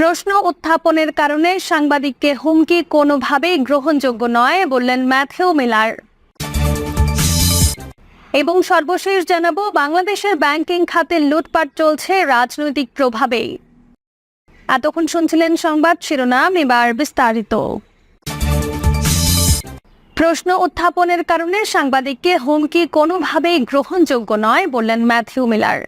প্রশ্ন উত্থাপনের কারণে সাংবাদিককে হুমকি কোনোভাবেই গ্রহণযোগ্য নয়, বললেন ম্যাথিউ মিলার। এবং সর্বশেষ জানাব, বাংলাদেশের ব্যাংকিং খাতে লুটপাট চলছে রাজনৈতিক প্রভাবেই। এতক্ষণ শুনছিলেন সংবাদ শিরোনাম, এবার বিস্তারিত। প্রশ্ন উত্থাপনের কারণে সাংবাদিককে হুমকি কোনোভাবেই গ্রহণযোগ্য নয়, বললেন ম্যাথিউ মিলার।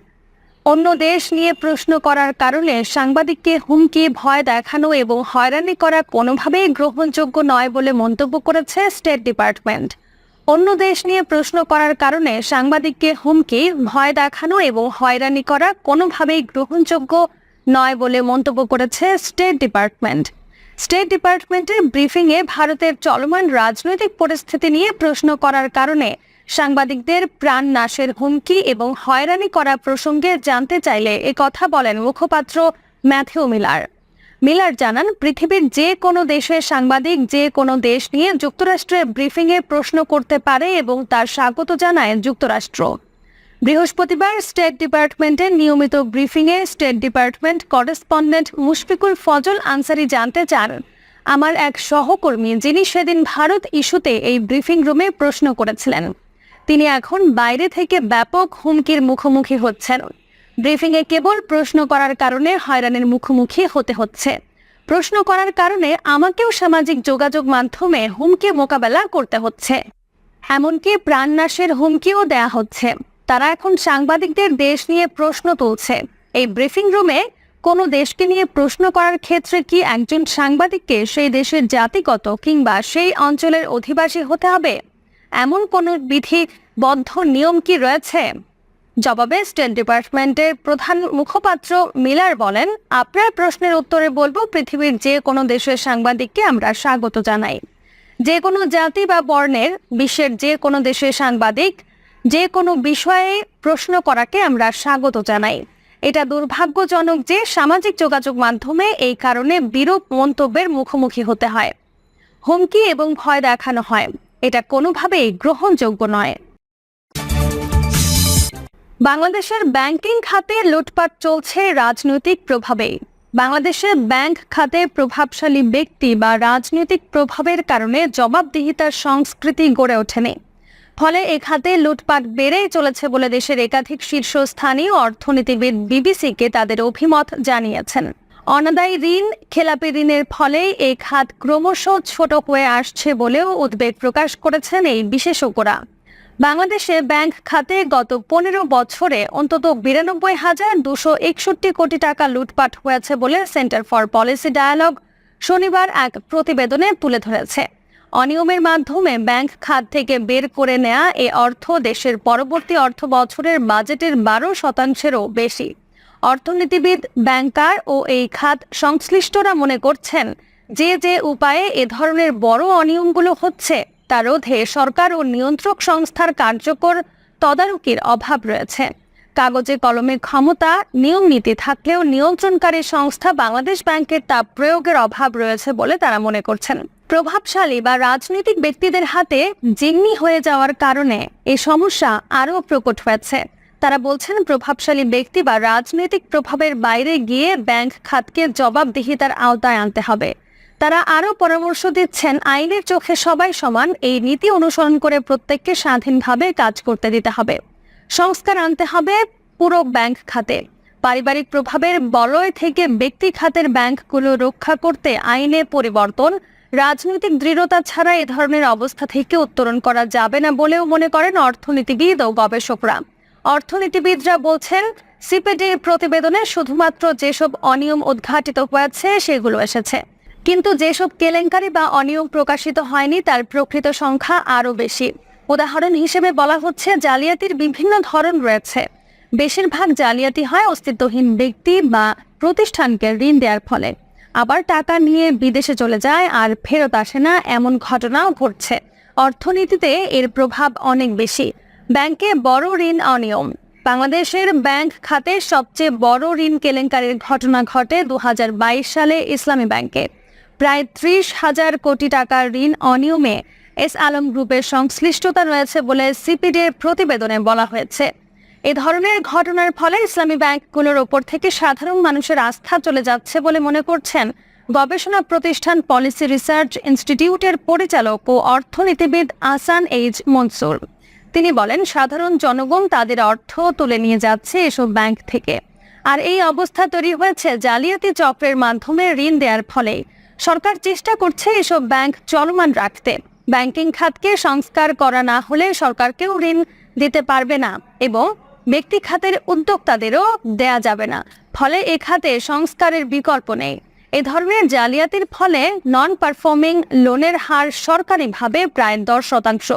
অন্য দেশ নিয়ে প্রশ্ন করার কারণে সাংবাদিককে হুমকি, ভয় দেখানো এবং হয়রানি করা কোনোভাবেই গ্রহণযোগ্য নয় বলে মন্তব্য করেছে স্টেট ডিপার্টমেন্ট। অন্য দেশ নিয়ে প্রশ্ন করার কারণে সাংবাদিককে হুমকি, ভয় দেখানো এবং হয়রানি করা কোনোভাবেই গ্রহণযোগ্য নয় বলে মন্তব্য করেছে স্টেট ডিপার্টমেন্ট। স্টেট ডিপার্টমেন্টের ব্রিফিংয়ে ভারতের চলমান রাজনৈতিক পরিস্থিতি নিয়ে প্রশ্ন করার কারণে সাংবাদিকদের প্রাণ নাশের হুমকি এবং হয়রানি করা প্রসঙ্গে জানতে চাইলে এ কথা বলেন মুখপাত্র ম্যাথিউ মিলার। মিলার জানান, পৃথিবীর যে কোনো দেশের সাংবাদিক যে কোনো দেশ নিয়ে যুক্তরাষ্ট্রের ব্রিফিংয়ে প্রশ্ন করতে পারে এবং তার স্বাগত জানায় যুক্তরাষ্ট্র। বৃহস্পতিবার স্টেট ডিপার্টমেন্টের নিয়মিত ব্রিফিংয়ে state department correspondent Mushfiqul Fazal Ansari জানতে চান, আমার এক সহকর্মী যিনি সেদিন ভারত ইস্যুতে এই ব্রিফিং রুমে প্রশ্ন করেছিলেন। তিনি এখন বাইরে থেকে ব্যাপক হুমকির মুখোমুখি হচ্ছেন। ব্রিফিংয়ে কেবল প্রশ্ন করার কারণে হয়রানির মুখোমুখি হতে হচ্ছে। প্রশ্ন করার কারণে আমাকেও সামাজিক যোগাযোগ মাধ্যমে হুমকি মোকাবেলা করতে হচ্ছে। এমনকি প্রাণনাশের হুমকিও দেয়া হচ্ছে। তারা এখন সাংবাদিকদের দেশ নিয়ে প্রশ্ন তুলছে। এই ব্রিফিং রুমে কোনো দেশকে নিয়ে প্রশ্ন করার ক্ষেত্রে কি একজন সাংবাদিককে সেই দেশের জাতিগত কিংবা সেই অঞ্চলের অধিবাসী হতে হবে? এমন কোনো বিধিবদ্ধ নিয়ম কি রয়েছে? জবাবে স্টেট ডিপার্টমেন্টের প্রধান মুখপাত্র মিলার বলেন, আপনার প্রশ্নের উত্তরে বলব, পৃথিবীর যে কোনো দেশের সাংবাদিককে আমরা স্বাগত জানাই। যে কোনো জাতি বা বর্ণের, বিশ্বের যে কোনো দেশের সাংবাদিক, যে কোনো বিষয়ে প্রশ্ন করাকে আমরা স্বাগত জানাই। এটা দুর্ভাগ্যজনক যে সামাজিক যোগাযোগ মাধ্যমে এই কারণে বিরূপ মন্তব্যের মুখোমুখি হতে হয়। হুমকি এবং ভয় দেখানো হয়। এটা কোনোভাবেই গ্রহণযোগ্য নয়। বাংলাদেশের ব্যাংকিং খাতে লুটপাট চলছে রাজনৈতিক প্রভাবে। বাংলাদেশের ব্যাংক খাতে প্রভাবশালী ব্যক্তি বা রাজনৈতিক প্রভাবের কারণে জবাবদিহিতার সংস্কৃতি গড়ে ওঠেনি। ফলে এ খাতে লুটপাট বেড়েই চলেছে বলে দেশের একাধিক শীর্ষস্থানীয় অর্থনীতিবিদ বিবিসিকে তাদের অভিমত জানিয়েছেন। অনাদায়ী ঋণ, খেলাপি ঋণের ফলে এই খাত ক্রমশ ছোট হয়ে আসছে বলেও উদ্বেগ প্রকাশ করেছেন এই বিশেষজ্ঞরা। বাংলাদেশে ব্যাংক খাতে গত পনেরো বছরে অন্তত বিরানব্বই হাজার দুশো একষট্টি কোটি টাকা লুটপাট হয়েছে বলে সেন্টার ফর পলিসি ডায়ালগ শনিবার এক প্রতিবেদনে তুলে ধরেছে। অনিয়মের মাধ্যমে ব্যাংক খাত থেকে বের করে নেয়া এ অর্থ দেশের পরবর্তী অর্থ বছরের বাজেটের বারো শতাংশেরও বেশি। অর্থনীতিবিদ, ব্যাংকার ও এই খাত সংশ্লিষ্টরা মনে করছেন, যে যে উপায়ে এ ধরনের বড় অনিয়মগুলো হচ্ছে, তা রোধে সরকার ও নিয়ন্ত্রক সংস্থার কার্যকর তদারকির অভাব রয়েছে। কাগজে কলমে ক্ষমতা, নিয়ম নীতি থাকলেও নিয়ন্ত্রণকারী সংস্থা বাংলাদেশ ব্যাংকের তা প্রয়োগের অভাব রয়েছে বলে তারা মনে করছেন। প্রভাবশালী বা রাজনৈতিক ব্যক্তিদের হাতে জিম্মি হয়ে যাওয়ার কারণে এই সমস্যা আরও প্রকট হয়েছে। তারা বলছেন, প্রভাবশালী ব্যক্তি বা রাজনৈতিক প্রভাবের বাইরে গিয়ে ব্যাংক খাতকে জবাবদিহিতার আওতায় আনতে হবে। তারা আরও পরামর্শ দিচ্ছেন, আইনের চোখে সবাই সমান, এই নীতি অনুসরণ করে প্রত্যেককে স্বাধীনভাবে কাজ করতে দিতে হবে। সংস্কার আনতে হবে পুরো ব্যাংক খাতে। পারিবারিক প্রভাবের বলয় থেকে ব্যক্তি খাতের ব্যাংকগুলো রক্ষা করতে আইনে পরিবর্তন, রাজনৈতিক দৃঢ়তা ছাড়া এ ধরনের অবস্থা থেকে উত্তরণ করা যাবে না বলেও মনে করেন অর্থনীতিবিদ ও গবেষকরা। অর্থনীতিবিদরা বলছেন সিপিডির প্রতিবেদনে শুধুমাত্র যেসব অনিয়ম উদ্ঘাটিত হয়েছে, সেগুলো এসেছে। কিন্তু যেসব কেলেঙ্কারি বা অনিয়ম প্রকাশিত হয়নি, তার প্রকৃত সংখ্যা আরও বেশি। উদাহরণ হিসেবে বলা হচ্ছে, জালিয়াতির বিভিন্ন ধরন রয়েছে। বেশিরভাগ জালিয়াতি হয় অস্তিত্বহীন ব্যক্তি বা প্রতিষ্ঠানকে ঋণ দেওয়ার ফলে। আবার টাকা নিয়ে বিদেশে চলে যায় আর ফেরত আসে না, এমন ঘটনাও ঘটছে। অর্থনীতিতে এর প্রভাব অনেক বেশি। ব্যাংকে বড় ঋণ অনিয়ম। বাংলাদেশের ব্যাংক খাতে সবচেয়ে বড় ঋণ কেলেঙ্কারির ঘটনা ঘটে দু হাজার বাইশ সালে ইসলামী ব্যাংকে। প্রায় ত্রিশ হাজার কোটি টাকার ঋণ অনিয়মে এস আলম গ্রুপের সংশ্লিষ্টতা রয়েছে বলে সিপিডির প্রতিবেদনে বলা হয়েছে। এ ধরনের ঘটনার ফলে ইসলামী ব্যাংকগুলোর ওপর থেকে সাধারণ মানুষের আস্থা চলে যাচ্ছে বলে মনে করছেন গবেষণা প্রতিষ্ঠান পলিসি রিসার্চ ইনস্টিটিউটের পরিচালক ও অর্থনীতিবিদ আসান এইচ মনসুর। তিনি বলেন, সাধারণ জনগণ তাদের অর্থ তুলে নিয়ে যাচ্ছে এসব ব্যাংক থেকে। আর এই অবস্থা তৈরি হয়েছে জালিয়াতি চক্রের মাধ্যমে ঋণ দেওয়ার ফলে। সরকার চেষ্টা করছে এসব ব্যাংক চলমান রাখতে। ব্যাংকিং খাতকে সংস্কার করা না হলে সরকারকেও ঋণ দিতে পারবে না এবং ব্যক্তি খাতের উদ্যোক্তাদেরও দেয়া যাবে না। ফলে এ খাতে সংস্কারের বিকল্প নেই। এ ধরনের জালিয়াতির ফলে নন পারফর্মিং লোনের হার সরকারিভাবে প্রায় দশ শতাংশ।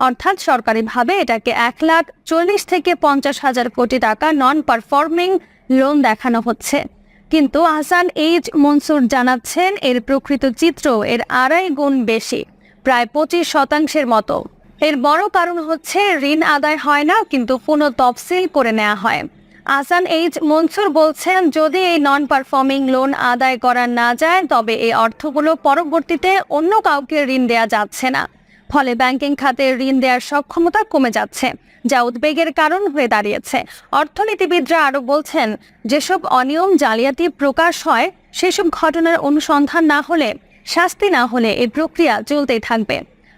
অর্থাৎ সরকারিভাবে এটাকে এক লাখ চল্লিশ থেকে পঞ্চাশ হাজার কোটি টাকা নন পারফর্মিং লোন দেখানো হচ্ছে। কিন্তু আহসান এইচ মনসুর জানাচ্ছেন, এর প্রকৃত চিত্র এর আড়াই গুণ বেশি, প্রায় পঁচিশ শতাংশের মতো। এর বড় কারণ হচ্ছে ঋণ আদায় হয় না, কিন্তু পুনঃ তফসিল করে নেওয়া হয়। আসান এইচ মনসুর বলছেন, যদি এই নন পারফর্মিং লোন আদায় করা না যায়, তবে এই অর্থগুলো পরবর্তীতে অন্য কাউকে ঋণ দেয়া যাচ্ছে না। ফলে ব্যাংকিং খাতে ঋণ দেওয়ার সক্ষমতা কমে যাচ্ছে, যা উদ্বেগের কারণ হয়ে দাঁড়িয়েছে। অর্থনীতিবিদরা আরও বলছেন, যেসব অনিয়ম জালিয়াতি প্রকাশ হয়, সেসব ঘটনার অনুসন্ধান না হলে, শাস্তি না হলে এই প্রক্রিয়া চলতেই থাকবে।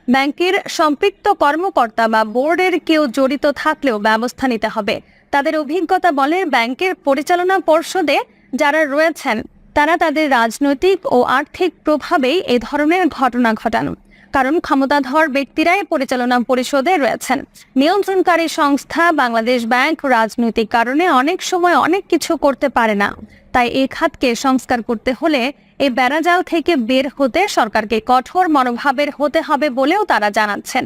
ব্যাংকের সম্পৃক্ত কর্মকর্তা বা বোর্ডের কেউ জড়িত থাকলেও ব্যবস্থা নিতে হবে। তাদের অভিজ্ঞতা বলে ব্যাংকের পরিচালনা পর্ষদে যারা রয়েছেন, তারা তাদের রাজনৈতিক ও আর্থিক প্রভাবেই এ ধরনের ঘটনা ঘটান। কারণ ক্ষমতাধর ব্যক্তিরাই পরিচালনা পরিষদে রয়েছেন। নিয়ন্ত্রণকারী সংস্থা বাংলাদেশ ব্যাংক রাজনৈতিক কারণে অনেক সময় অনেক কিছু করতে পারে না। তাই এই খাতকে সংস্কার করতে হলে এই বেড়াজাল থেকে বের হতে সরকারকে কঠোর মনোভাবের হতে হবে বলেও তারা জানাচ্ছেন।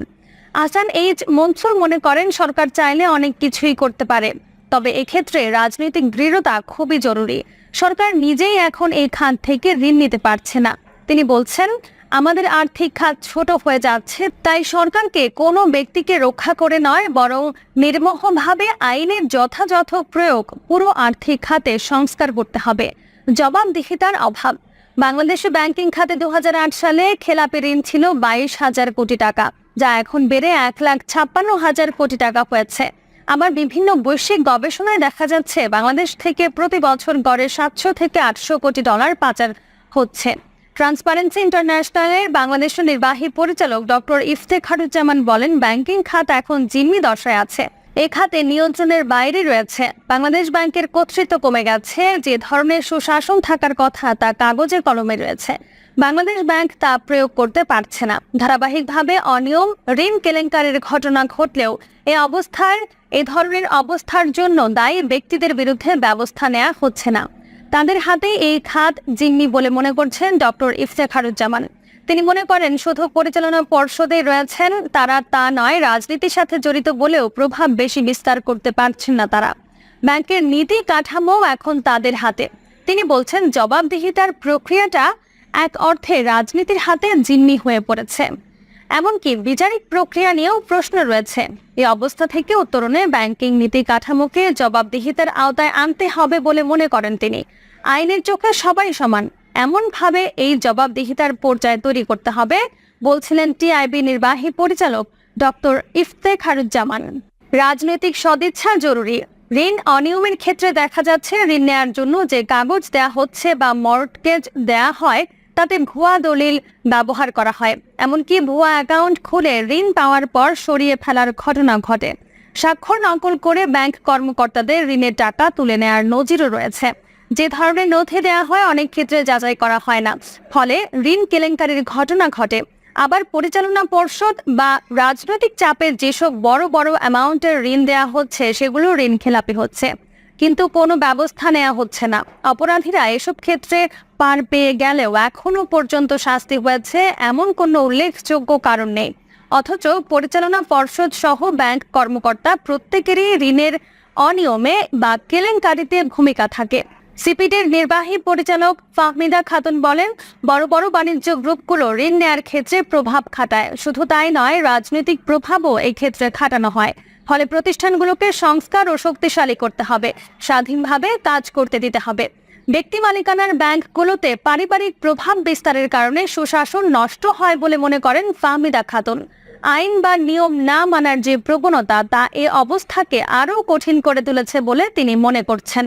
আসান এইচ মনসুর মনে করেন, সরকার চাইলে অনেক কিছুই করতে পারে, তবে এক্ষেত্রে রাজনৈতিক দৃঢ়তা খুবই জরুরি। সরকার নিজেই এখন এই খাত থেকে ঋণ নিতে পারছে না। তিনি বলছেন আমাদের আর্থিক খাত ছোট হয়ে যাচ্ছে, তাই সরকারকে কোনো ব্যক্তিকে রক্ষা করে নয়, বরং নির্মোহভাবে আইনের যথাযথ প্রয়োগ পুরো আর্থিক খাতে সংস্কার করতে হবে। জবাবদিহিতার অভাব। বাংলাদেশে ব্যাংকিং খাতে দু হাজার আট সালে খেলাপি ঋণ ছিল বাইশ হাজার কোটি টাকা, যা এখন বেড়ে এক লাখ ছাপ্পান্ন হাজার কোটি টাকা হয়েছে। আবার বিভিন্ন বৈশ্বিক গবেষণায় দেখা যাচ্ছে, বাংলাদেশ থেকে প্রতি বছর গড়ে সাতশো থেকে আটশো কোটি ডলার পাচার হচ্ছে। ট্রান্সপারেন্সি ইন্টারন্যাশনালের বাংলাদেশের নির্বাহী পরিচালক ডক্টর ইফতেখারুজ্জামান বলেন, ব্যাংকিং খাত এখন জিম্মি দশায় আছে। এ খাতে নিয়ন্ত্রণের বাইরে রয়েছে। বাংলাদেশ ব্যাংকের কর্তৃত্ব কমে গেছে, যে ধরনের সুশাসন থাকার কথা তা কাগজে কলমে রয়েছে। বাংলাদেশ ব্যাংক তা প্রয়োগ করতে পারছে না। ধারাবাহিকভাবে অনিয়ম, ঋণ কেলেঙ্কারির ঘটনা ঘটলেও এ অবস্থার, এ ধরনের অবস্থার জন্য দায়ী ব্যক্তিদের বিরুদ্ধে ব্যবস্থা নেওয়া হচ্ছে না। তাদের হাতে এই খাত জিম্মি বলে মনে করছেন ডক্টর ইফতেখারুজ্জামান। তিনি মনে করেন, শুধু পরিচালনা পর্ষদে রয়েছেন তারা, তা নয়, রাজনীতির সাথে জড়িত বলেও প্রভাব বেশি বিস্তার করতে পারছেন না তারা। ব্যাংকের নীতি কাঠামো এখন তাদের হাতে। তিনি বলছেন, জবাবদিহিতার প্রক্রিয়াটা এক অর্থে রাজনীতির হাতে জিম্মি হয়ে পড়েছে। এমনকি বিচারিক প্রক্রিয়া নিয়েও প্রশ্ন রয়েছে। এই অবস্থা থেকে উত্তরণে ব্যাংকিং নীতি কাঠামোকে জবাবদিহিতার আওতায় আনতে হবে বলে মনে করেন তিনি। আইনের চোখে সবাই সমান। এমনভাবে এই জবাবদিহিতার পর্যায়ে তৈরি করতে হবে, বলছিলেন টিআইবি নির্বাহী পরিচালক ডক্টর ইফতেখারুজ্জামান। রাজনৈতিক সদিচ্ছা জরুরি। ঋণ অনিয়মের ক্ষেত্রে দেখা যাচ্ছে ঋণ নেয়ার জন্য যে কাগজ দেয়া হচ্ছে বা মর্টগেজ দেয়া হয়, তাতে ভুয়া দলিল ব্যবহার করা হয়। এমনকি ভুয়া অ্যাকাউন্ট খুলে ঋণ পাওয়ার পর সরিয়ে ফেলার ঘটনা ঘটে। স্বাক্ষর নকল করে ব্যাংক কর্মকর্তাদের ঋণের টাকা তুলে নেয়ার নজিরও রয়েছে। যে ধরনের নথি দেওয়া হয়, অনেক ক্ষেত্রে যাচাই করা হয় না। ফলে ঋণ কেলেঙ্কারির ঘটনা ঘটে। আবার পরিচালনা পর্ষদ বা রাজনৈতিক চাপের যেসব বড় বড় অ্যামাউন্টের ঋণ দেওয়া হচ্ছে, সেগুলো ঋণ খেলাপি হচ্ছে। কিন্তু কোনো ব্যবস্থা নেওয়া হচ্ছে না। অপরাধীরা এসব ক্ষেত্রে পার পেয়ে গেলেও এখনও পর্যন্ত শাস্তি হয়েছে এমন কোনো উল্লেখযোগ্য কারণ নেই। অথচ পরিচালনা পর্ষদ সহ ব্যাংক কর্মকর্তা প্রত্যেকেরই ঋণের অনিয়মে বা কেলেঙ্কারিতে ভূমিকা থাকে। সিপিডির নির্বাহী পরিচালক ফাহমিদা খাতুন বলেন, বড় বড় বাণিজ্য গ্রুপগুলো ঋণ নেয়ার ক্ষেত্রে প্রভাব খাটায়। শুধু তাই নয়, রাজনৈতিক প্রভাবও এই ক্ষেত্রে খাটানো হয়। ফলে প্রতিষ্ঠানগুলোকে সংস্কার ও শক্তিশালী করতে হবে। স্বাধীনভাবে কাজ করতে দিতে হবে। ব্যক্তি মালিকানার ব্যাংকগুলোতে পারিবারিক প্রভাব বিস্তারের কারণে সুশাসন নষ্ট হয় বলে মনে করেন ফাহমিদা খাতুন। আইন বা নিয়ম না মানার যে প্রবণতা, তা এ অবস্থাকে আরও কঠিন করে তুলেছে বলে তিনি মনে করছেন।